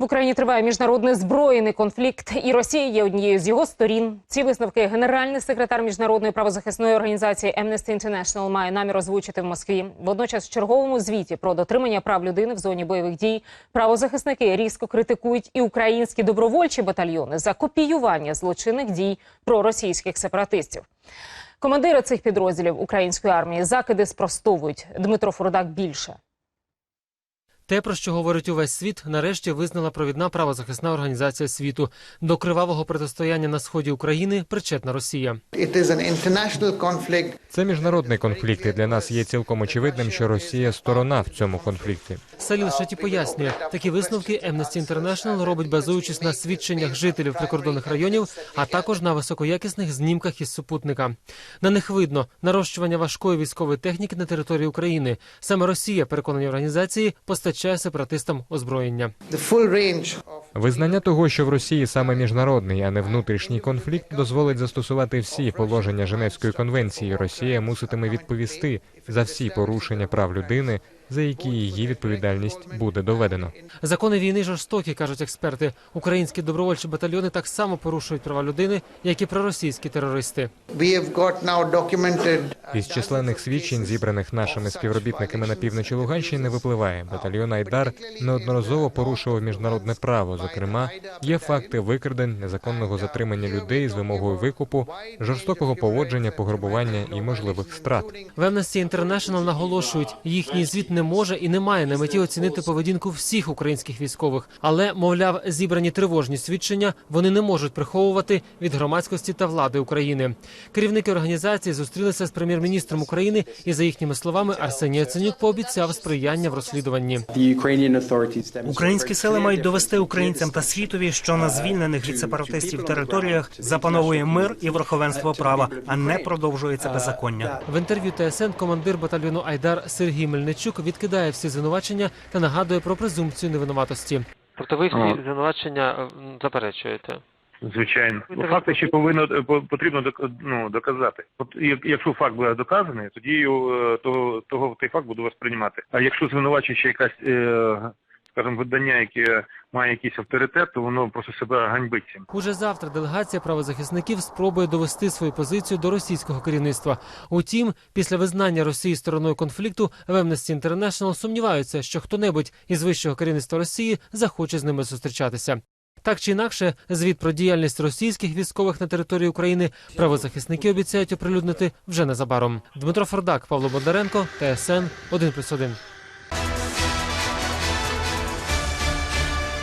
В Україні триває міжнародний збройний конфлікт, і Росія є однією з його сторін. Ці висновки генеральний секретар міжнародної правозахисної організації Amnesty International має намір озвучити в Москві. Водночас, в черговому звіті про дотримання прав людини в зоні бойових дій правозахисники різко критикують і українські добровольчі батальйони за копіювання злочинних дій проросійських сепаратистів. Командири цих підрозділів української армії закиди спростовують. Дмитро Фурдак більше. Те, про що говорить увесь світ, нарешті визнала провідна правозахисна організація світу. До кривавого протистояння на сході України причетна Росія. Це міжнародний конфлікт, і для нас є цілком очевидним, що Росія сторона в цьому конфлікті. Саліл Шаті пояснює, такі висновки Amnesty International робить базуючись на свідченнях жителів прикордонних районів, а також на високоякісних знімках із супутника. На них видно нарощування важкої військової техніки на території України. Саме Росія, переконані організації, постачає сепаратистам озброєння. Визнання того, що в Росії саме міжнародний, а не внутрішній конфлікт, дозволить застосувати всі положення Женевської конвенції. Росія муситиме відповісти за всі порушення прав людини, за які її відповідальність буде доведено. Закони війни жорстокі, кажуть експерти. Українські добровольчі батальйони так само порушують права людини, як і проросійські терористи. documented Із численних свідчень, зібраних нашими співробітниками на півночі Луганщини, випливає батальйон Айдар неодноразово порушував міжнародне право. Зокрема, є факти викрадень, незаконного затримання людей з вимогою викупу, жорстокого поводження, пограбування і можливих страт. В Amnesty International наголошують, їхній звіт не може і не має на меті оцінити поведінку всіх українських військових, але мовляв, зібрані тривожні свідчення вони не можуть приховувати від громадськості та влади України. Керівники організації зустрілися з прем'єр-міністром України, і за їхніми словами Арсеній Яценюк пообіцяв сприяння в розслідуванні. Українські сили мають довести українцям та світові, що на звільнених від сепаратистів територіях запановує мир і верховенство права, а не продовжується беззаконня. В інтерв'ю ТСН командир батальйону Айдар Сергій Мельничук відкидає всі звинувачення та нагадує про презумпцію невинуватості. Тобто ви всі звинувачення заперечуєте? Звичайно, ну, факти ще повинно е, потрібно ну, доказати. От якщо факт буде доказаний, тоді того, того той факт буду восприймати. А якщо звинувачує ще якась, е, скажімо, видання, яке має якийсь авторитет, то воно просто себе ганьбить. Уже завтра делегація правозахисників спробує довести свою позицію до російського керівництва. Утім, після визнання Росії стороною конфлікту в Amnesty International сумніваються, що хто-небудь із вищого керівництва Росії захоче з ними зустрічатися. Так чи інакше, звіт про діяльність російських військових на території України правозахисники обіцяють оприлюднити вже незабаром. Дмитро Фордак, Павло Бондаренко, ТСН 1+,1.